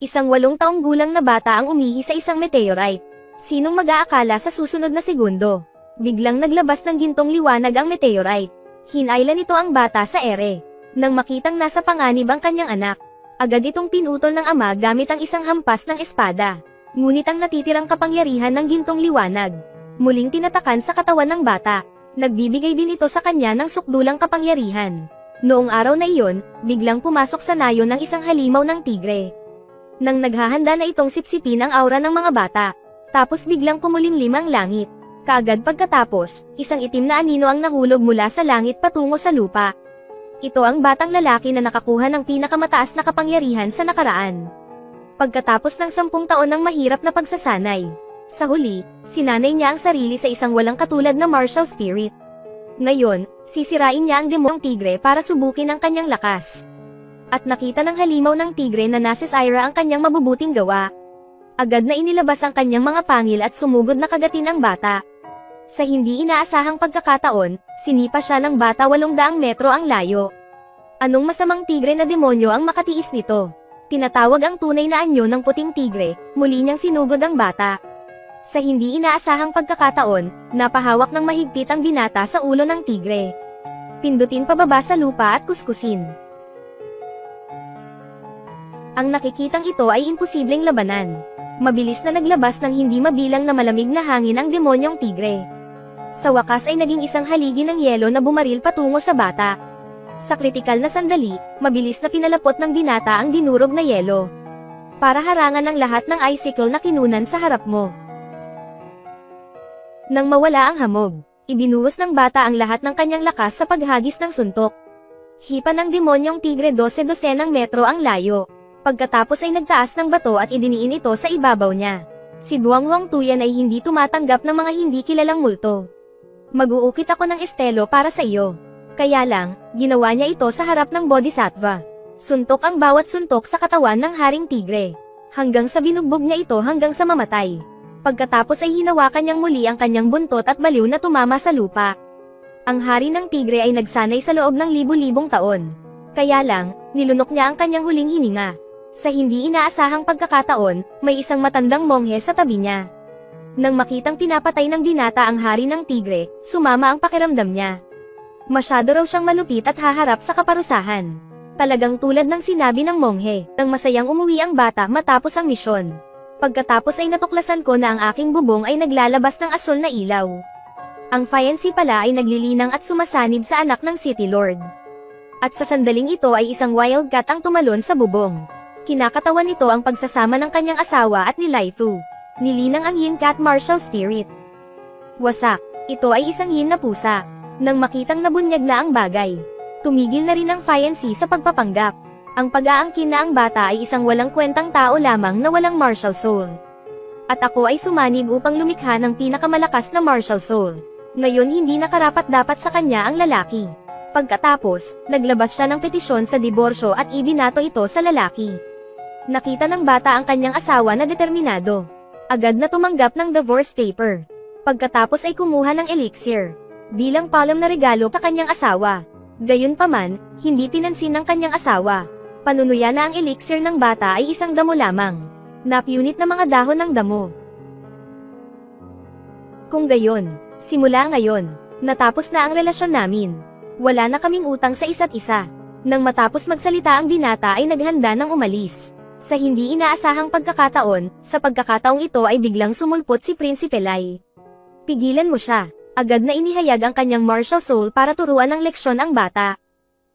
Isang walong taong gulang na bata ang umihi sa isang meteorite. Sinong mag-aakala sa susunod na segundo? Biglang naglabas ng gintong liwanag ang meteorite. Hinayla nito ang bata sa ere. Nang makitang nasa panganib ang kanyang anak, agad itong pinutol ng ama gamit ang isang hampas ng espada. Ngunit ang natitirang kapangyarihan ng gintong liwanag, muling tinatakan sa katawan ng bata. Nagbibigay din ito sa kanya ng sukdulang kapangyarihan. Noong araw na iyon, biglang pumasok sa nayon ng isang halimaw ng tigre. Nang naghahanda na itong sipsipin ang aura ng mga bata, tapos biglang kumulimlim ang langit. Kaagad pagkatapos, isang itim na anino ang nahulog mula sa langit patungo sa lupa. Ito ang batang lalaki na nakakuha ng pinakamataas na kapangyarihan sa nakaraan. Pagkatapos ng sampung taon ng mahirap na pagsasanay, sa huli, sinanay niya ang sarili sa isang walang katulad na martial spirit. Ngayon, sisirain niya ang demonyong tigre para subukin ang kanyang lakas. At nakita ng halimaw ng tigre na nasa Ira ang kanyang mabubuting gawa. Agad na inilabas ang kanyang mga pangil at sumugod na kagatin ang bata. Sa hindi inaasahang pagkakataon, sinipa siya ng bata 800 metro ang layo. Anong masamang tigre na demonyo ang makatiis nito? Tinatawag ang tunay na anyo ng puting tigre, muli niyang sinugod ang bata. Sa hindi inaasahang pagkakataon, napahawak ng mahigpit ang binata sa ulo ng tigre. Pindutin pababa sa lupa at kuskusin. Ang nakikitang ito ay imposibleng labanan. Mabilis na naglabas ng hindi mabilang na malamig na hangin ang demonyong tigre. Sa wakas ay naging isang haligi ng yelo na bumaril patungo sa bata. Sa kritikal na sandali, mabilis na pinalapot ng binata ang dinurog na yelo. Para harangan ang lahat ng icicle na kinunan sa harap mo. Nang mawala ang hamog, ibinuhos ng bata ang lahat ng kanyang lakas sa paghagis ng suntok. Hipa ng demonyong tigre 12-12 ng metro ang layo. Pagkatapos ay nagtaas ng bato at idiniin ito sa ibabaw niya. Si Duang Hong Tuyan ay hindi tumatanggap ng mga hindi kilalang multo. Mag-uukit ako ng estelo para sa iyo. Kaya lang, ginawa niya ito sa harap ng bodhisattva. Suntok ang bawat suntok sa katawan ng haring tigre. Hanggang sa binugbog niya ito hanggang sa mamatay. Pagkatapos ay hinawakan niyang muli ang kanyang buntot at baliw na tumama sa lupa. Ang hari ng tigre ay nagsanay sa loob ng libu-libong taon. Kaya lang, nilunok niya ang kanyang huling hininga. Sa hindi inaasahang pagkakataon, may isang matandang monghe sa tabi niya. Nang makitang pinapatay ng binata ang hari ng tigre, sumama ang pakiramdam niya. Masyado raw siyang malupit at haharap sa kaparusahan. Talagang tulad ng sinabi ng monghe, nang masayang umuwi ang bata matapos ang misyon. Pagkatapos ay natuklasan ko na ang aking bubong ay naglalabas ng asol na ilaw. Ang fiancé pala ay naglilinang at sumasanib sa anak ng City Lord. At sa sandaling ito ay isang wildcat ang tumalon sa bubong. Kinakatawan nito ang pagsasama ng kanyang asawa at ni Laifu. Nilinang ang yin cat martial spirit. Wasak, ito ay isang yin na pusa. Nang makitang nabunyag na ang bagay, tumigil na rin ang fiancé sa pagpapanggap. Ang pag-aangkin na ang bata ay isang walang kwentang tao lamang na walang martial soul. At ako ay sumanib upang lumikha ng pinakamalakas na martial soul. Ngayon hindi nakarapat dapat sa kanya ang lalaki. Pagkatapos, naglabas siya ng petisyon sa diborsyo at ibinato ito sa lalaki. Nakita ng bata ang kanyang asawa na determinado. Agad na tumanggap ng divorce paper. Pagkatapos ay kumuha ng elixir. Bilang palom na regalo sa kanyang asawa. Gayunpaman, hindi pinansin ng kanyang asawa. Panunuya na ang elixir ng bata ay isang damo lamang. Napunit na mga dahon ng damo. Kung gayon, simula ngayon, natapos na ang relasyon namin. Wala na kaming utang sa isa't isa. Nang matapos magsalita ang binata ay naghanda ng umalis. Sa hindi inaasahang pagkakataon, sa pagkakataong ito ay biglang sumulpot si Prinsipe Lai. Pigilan mo siya. Agad na inihayag ang kanyang martial soul para turuan ng leksyon ang bata.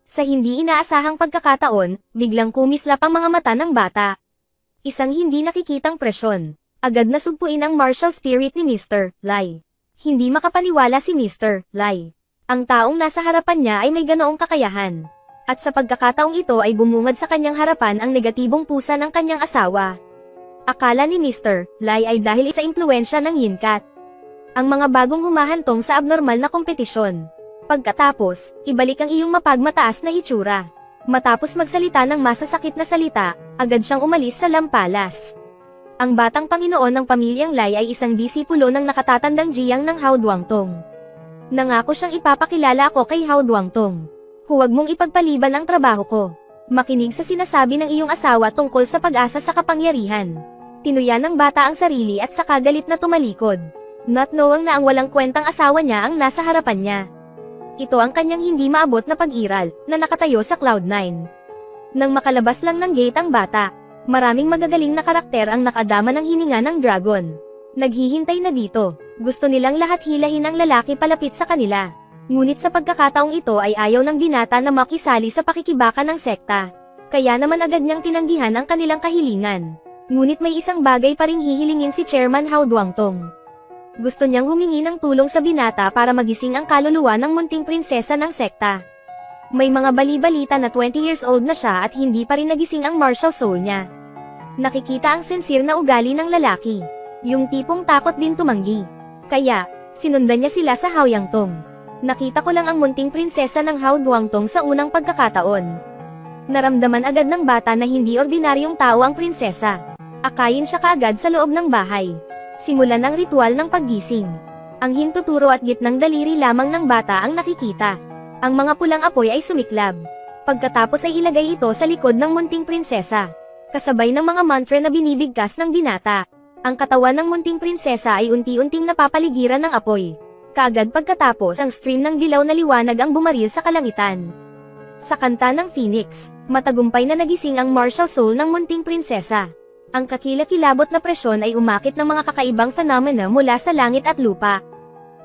Sa hindi inaasahang pagkakataon, biglang kumislap ang mga mata ng bata. Isang hindi nakikitang presyon. Agad na sugpuin ang martial spirit ni Mr. Lai. Hindi makapaniwala si Mr. Lai. Ang taong nasa harapan niya ay may ganoong kakayahan. At sa pagkakataong ito ay bumungad sa kanyang harapan ang negatibong pusa ng kanyang asawa. Akala ni Mr. Lai ay dahil sa impluensya ng Yinkat. Ang mga bagong humahantong sa abnormal na kompetisyon. Pagkatapos, ibalik ang iyong mapagmataas na hitsura. Matapos magsalita ng masasakit na salita, agad siyang umalis sa lampalas. Ang batang Panginoon ng pamilyang Lai ay isang disipulo ng nakatatandang Jiyang ng Hao Duangtong. Nangako siyang ipapakilala ako kay Hao Duangtong. Huwag mong ipagpaliban ang trabaho ko. Makinig sa sinasabi ng iyong asawa tungkol sa pag-asa sa kapangyarihan. Tinuyan ng bata ang sarili at saka galit na tumalikod. Not knowing na ang walang kwentang asawa niya ang nasa harapan niya. Ito ang kanyang hindi maabot na pag-iral, na nakatayo sa Cloud9. Nang makalabas lang ng gate ang bata, maraming magagaling na karakter ang nakadama ng hininga ng dragon. Naghihintay na dito, gusto nilang lahat hilahin ang lalaki palapit sa kanila. Ngunit sa pagkakataong ito ay ayaw ng binata na makisali sa pakikibaka ng sekta. Kaya naman agad niyang tinanggihan ang kanilang kahilingan. Ngunit may isang bagay pa ring hihilingin si Chairman Hao Duangtong. Gusto niyang humingi ng tulong sa binata para magising ang kaluluwa ng munting prinsesa ng sekta. May mga bali-balita na 20 years old na siya at hindi pa rin nagising ang martial soul niya. Nakikita ang sincere na ugali ng lalaki. Yung tipong takot din tumanggi. Kaya, sinundan niya sila sa Haoyangtong. Nakita ko lang ang munting prinsesa ng Hao Duangtong sa unang pagkakataon. Naramdaman agad ng bata na hindi ordinaryong tao ang prinsesa. Akayin siya kaagad sa loob ng bahay. Simulan ang ritual ng paggising. Ang hintuturo at gitnang daliri lamang ng bata ang nakikita. Ang mga pulang apoy ay sumiklab. Pagkatapos ay ilagay ito sa likod ng munting prinsesa. Kasabay ng mga mantra na binibigkas ng binata. Ang katawan ng munting prinsesa ay unti-unting napapaligiran ng apoy. Kaagad pagkatapos ang stream ng dilaw na liwanag ang bumaril sa kalangitan. Sa kanta ng Phoenix, matagumpay na nagising ang martial soul ng munting prinsesa. Ang kakilakilabot na presyon ay umakit ng mga kakaibang phenomena mula sa langit at lupa.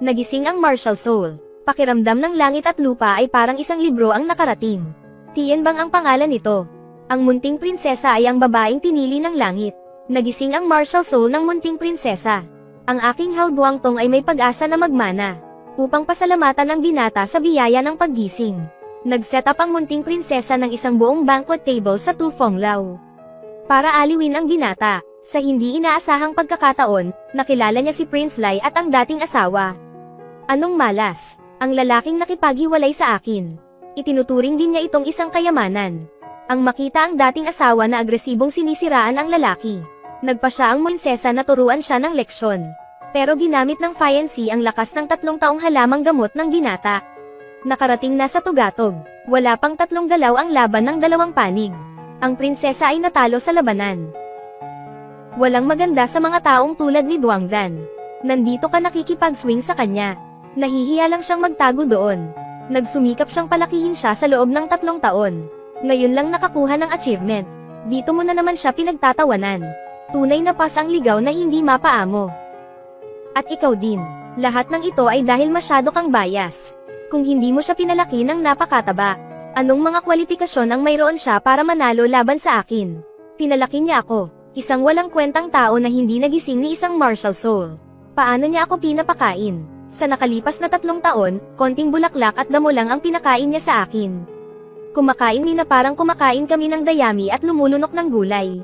Nagising ang martial soul. Pakiramdam ng langit at lupa ay parang isang libro ang nakarating. Tiyan bang ang pangalan nito? Ang munting prinsesa ay ang babaeng pinili ng langit. Nagising ang martial soul ng munting prinsesa. Ang aking Hao Duangtong ay may pag-asa na magmana. Upang pasalamatan ang binata sa biyaya ng paggising. Nag-set up ang munting prinsesa ng isang buong banquet table sa Tu Fong Lao. Para aliwin ang binata, sa hindi inaasahang pagkakataon, nakilala niya si Prince Lai at ang dating asawa. Anong malas? Ang lalaking nakipaghiwalay sa akin. Itinuturing din niya itong isang kayamanan. Ang makita ang dating asawa na agresibong sinisiraan ang lalaki. Nagpa siya ang prinsesa na turuan siya ng leksyon. Pero ginamit ng fiancé ang lakas ng tatlong taong halamang gamot ng binata. Nakarating na sa tugatog. Wala pang tatlong galaw ang laban ng dalawang panig. Ang prinsesa ay natalo sa labanan. Walang maganda sa mga taong tulad ni Duangdan. Nandito ka nakikipag-swing sa kanya. Nahihiya lang siyang magtago doon. Nagsumikap siyang palakihin siya sa loob ng tatlong taon. Ngayon lang nakakuha ng achievement. Dito mo na naman siya pinagtatawanan. Tunay na pas ang ligaw na hindi mapaamo. At ikaw din. Lahat ng ito ay dahil masyado kang bias. Kung hindi mo siya pinalaki ng napakataba, anong mga kwalifikasyon ang mayroon siya para manalo laban sa akin? Pinalaki niya ako, isang walang kwentang tao na hindi nagising ni isang martial soul. Paano niya ako pinapakain? Sa nakalipas na tatlong taon, konting bulaklak at damo lang ang pinakain niya sa akin. Kumakain ni na parang kumakain kami ng dayami at lumulunok ng gulay.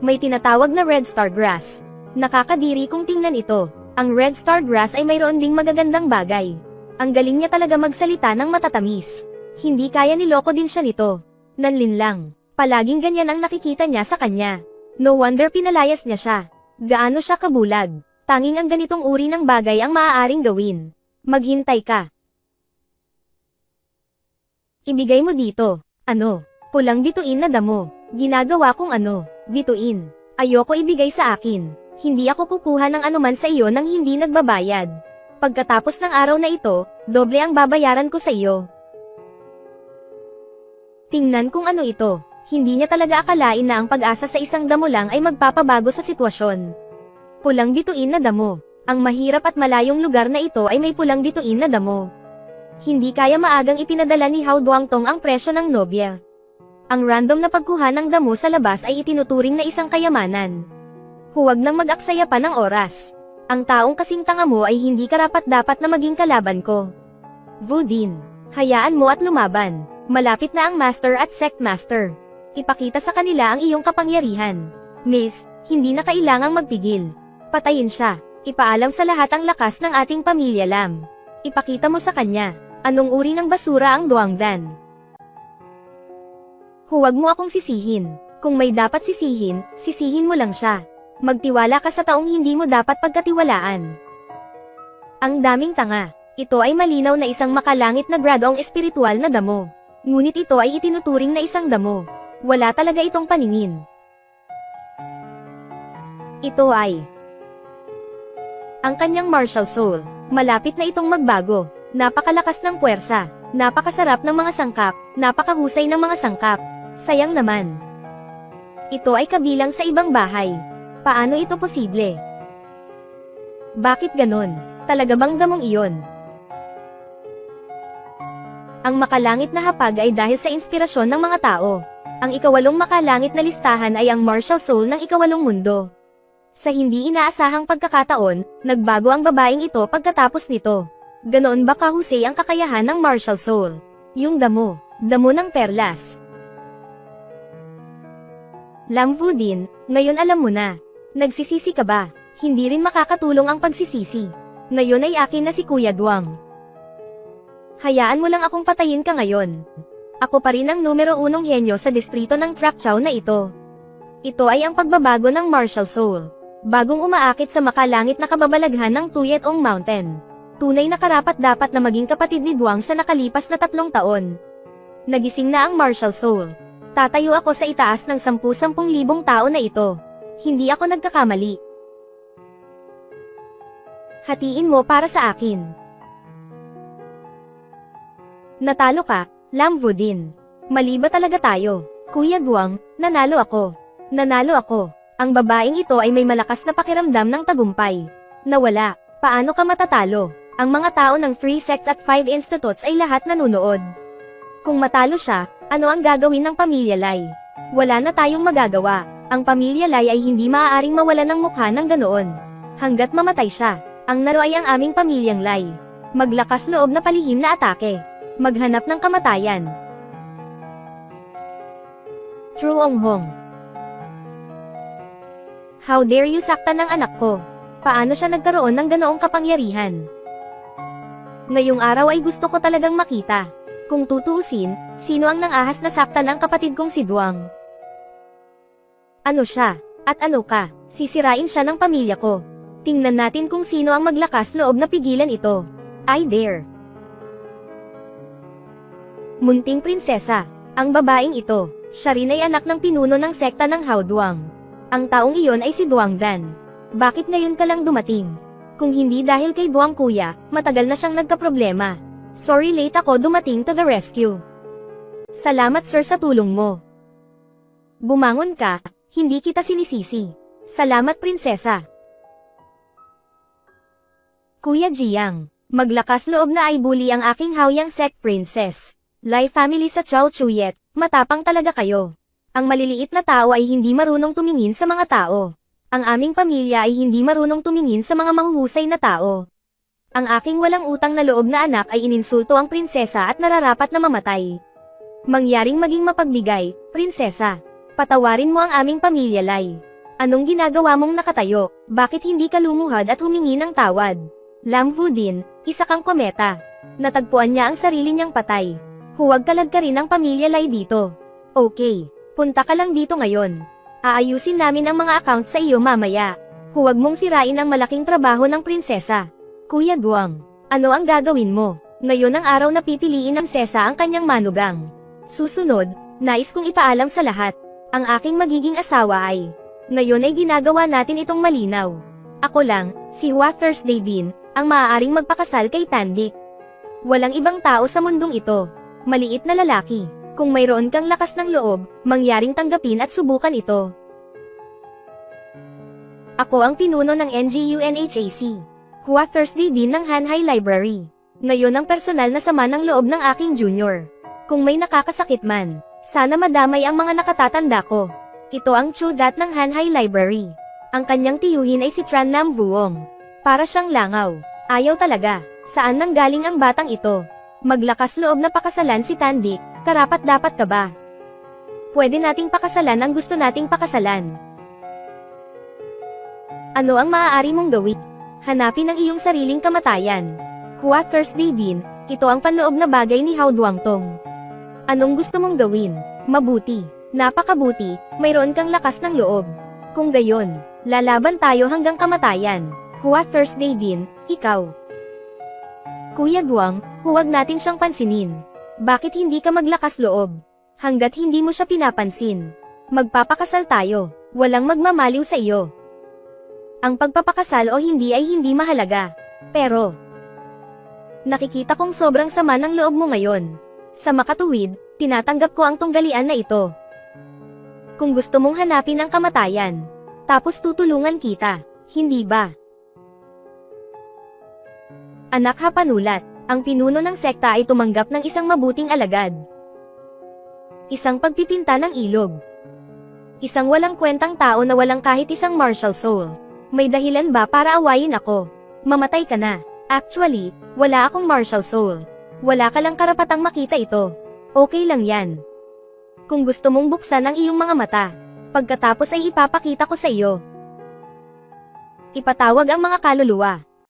May tinatawag na red star grass. Nakakadiri kung tingnan ito. Ang red star grass ay mayroon ding magagandang bagay. Ang galing niya talaga magsalita ng matatamis. Hindi kaya niloko din siya nito. Nanlin lang. Palaging ganyan ang nakikita niya sa kanya. No wonder pinalayas niya siya. Gaano siya kabulag. Tanging ang ganitong uri ng bagay ang maaaring gawin. Maghintay ka. Ibigay mo dito. Ano? Pulang bituin na damo. Ginagawa kong ano? Bituin. Ayoko ibigay sa akin. Hindi ako kukuha ng anuman sa iyo nang hindi nagbabayad. Pagkatapos ng araw na ito, doble ang babayaran ko sa iyo. Tingnan kung ano ito. Hindi niya talaga akalain na ang pag-asa sa isang damo lang ay magpapabago sa sitwasyon. Pulang bituin na damo. Ang mahirap at malayong lugar na ito ay may pulang bituin na damo. Hindi kaya maagang ipinadala ni Hao Duangtong ang presyo ng nobya. Ang random na pagkuha ng damo sa labas ay itinuturing na isang kayamanan. Huwag nang mag-aksaya pa ng oras. Ang taong kasing tanga mo ay hindi karapat dapat na maging kalaban ko. Vudin, hayaan mo at lumaban. Malapit na ang master at sect master. Ipakita sa kanila ang iyong kapangyarihan. Miss, hindi na kailangang magpigil. Patayin siya. Ipaalam sa lahat ang lakas ng ating pamilya Lam. Ipakita mo sa kanya, anong uri ng basura ang Duangdan. Huwag mo akong sisihin. Kung may dapat sisihin, sisihin mo lang siya. Magtiwala ka sa taong hindi mo dapat pagkatiwalaan. Ang daming tanga. Ito ay malinaw na isang makalangit na gradong espiritual na damo. Ngunit ito ay itinuturing na isang damo. Wala talaga itong paningin. Ito ay ang kanyang martial soul. Malapit na itong magbago. Napakalakas ng puwersa. Napakasarap ng mga sangkap. Napakahusay ng mga sangkap. Sayang naman. Ito ay kabilang sa ibang bahay. Paano ito posible? Bakit ganon? Talaga bang damong iyon? Ang makalangit na hapag ay dahil sa inspirasyon ng mga tao. Ang ikawalong makalangit na listahan ay ang martial soul ng ikawalong mundo. Sa hindi inaasahang pagkakataon, nagbago ang babaeng ito pagkatapos nito. Ganoon ba kahusay ang kakayahan ng martial soul? Yung damo, damo ng perlas. Lamvu din, ngayon alam mo na. Nagsisisi ka ba? Hindi rin makakatulong ang pagsisisi. Ngayon ay akin na si Kuya Duang. Hayaan mo lang akong patayin ka ngayon. Ako pa rin ang numero unong henyo sa distrito ng Trapchow na ito. Ito ay ang pagbabago ng martial soul. Bagong umaakit sa makalangit na kababalaghan ng Tuyetong Mountain. Tunay na karapat dapat na maging kapatid ni Duang sa nakalipas na tatlong taon. Nagising na ang martial soul. Tatayo ako sa itaas ng 10-10 libong tao na ito. Hindi ako nagkakamali. Hatiin mo para sa akin. Natalo ka, Lamvo din. Mali ba talaga tayo? Kuya Duang, nanalo ako. Nanalo ako. Ang babaeng ito ay may malakas na pakiramdam ng tagumpay. Nawala. Paano ka matatalo? Ang mga tao ng Free Sex at Five Institutes ay lahat nanunood. Kung matalo siya, ano ang gagawin ng pamilya Lai? Wala na tayong magagawa. Ang pamilya Lai ay hindi maaaring mawala ng mukha ng ganoon. Hanggat mamatay siya, ang naro ay ang aming pamilyang Lai. Maglakas loob na palihim na atake. Maghanap ng kamatayan. True Ong Hong. How dare you saktan ng anak ko? Paano siya nagkaroon ng ganoong kapangyarihan? Ngayong araw ay gusto ko talagang makita. Kung tutuusin, sino ang nangahas na saktan ang kapatid kong si Duang? Ano siya? At ano ka? Sisirain siya ng pamilya ko. Tingnan natin kung sino ang maglakas loob na pigilan ito. I dare. Munting prinsesa. Ang babaeng ito, siya rin ay anak ng pinuno ng sekta ng Hao Duang. Ang taong iyon ay si Duang Dan. Bakit ngayon ka lang dumating? Kung hindi dahil kay Duang Kuya, matagal na siyang nagkaproblema. Sorry late ako dumating to the rescue. Salamat sir sa tulong mo. Bumangon ka, hindi kita sinisisi. Salamat prinsesa. Kuya Jiang, maglakas loob na ay bully ang aking hawyang sect princess. Lai family sa Chow Chuyet, matapang talaga kayo. Ang maliliit na tao ay hindi marunong tumingin sa mga tao. Ang aming pamilya ay hindi marunong tumingin sa mga mahuhusay na tao. Ang aking walang utang na loob na anak ay ininsulto ang prinsesa at nararapat na mamatay. Mangyaring maging mapagbigay, prinsesa. Patawarin mo ang aming pamilya, Lai. Anong ginagawa mong nakatayo? Bakit hindi ka lumuhad at humingi ng tawad? Lamvu din, isa kang kometa. Natagpuan niya ang sarili niyang patay. Huwag kalad ka rin ang pamilya Lai dito. Okay, punta ka lang dito ngayon. Aayusin namin ang mga account sa iyo mamaya. Huwag mong sirain ang malaking trabaho ng prinsesa. Kuya Guang, ano ang gagawin mo? Ngayon ang araw na pipiliin ng sesa ang kanyang manugang. Susunod, nais kong ipaalam sa lahat. Ang aking magiging asawa ay, ngayon ay ginagawa natin itong malinaw. Ako lang, si Hua Thursday Bin, ang maaaring magpakasal kay Tandik. Walang ibang tao sa mundong ito. Maliit na lalaki. Kung mayroon kang lakas ng loob, mangyaring tanggapin at subukan ito. Ako ang pinuno ng NGU-NHAC. Hua Thursday Bin ng Hanhai Library. Ngayon ang personal na sama ng loob ng aking junior. Kung may nakakasakit man, sana madamay ang mga nakatatanda ko. Ito ang Chudat ng Hanhai Library. Ang kanyang tiyuhin ay si Tran Nam Vuong. Para siyang langaw. Ayaw talaga. Saan nang galing ang batang ito? Maglakas loob na pakasalan si Tandik, karapat dapat ka ba? Pwede nating pakasalan ang gusto nating pakasalan. Ano ang maaari mong gawin? Hanapin ang iyong sariling kamatayan. Hua Thursday Bin, ito ang panloob na bagay ni Hao Duangtong. Anong gusto mong gawin? Mabuti. Napakabuti, mayroon kang lakas ng loob. Kung gayon, lalaban tayo hanggang kamatayan. Hua Thursday Bin, ikaw. Kuya Guang, huwag natin siyang pansinin. Bakit hindi ka maglakas loob? Hanggat hindi mo siya pinapansin. Magpapakasal tayo. Walang magmamaliw sa iyo. Ang pagpapakasal o hindi ay hindi mahalaga. Pero, nakikita kong sobrang sama ng loob mo ngayon. Sa makatuwid, tinatanggap ko ang tunggalian na ito. Kung gusto mong hanapin ang kamatayan, tapos tutulungan kita, hindi ba? Anak Hapanulat, ang pinuno ng sekta ay tumanggap ng isang mabuting alagad. Isang pagpipinta ng ilog. Isang walang kwentang tao na walang kahit isang martial soul. May dahilan ba para awayin ako? Mamatay ka na. Actually, wala akong martial soul. Wala ka lang karapatang makita ito. Okay lang yan. Kung gusto mong buksan ang iyong mga mata, pagkatapos ay ipapakita ko sa iyo. Ipatawag ang mga kaluluwa.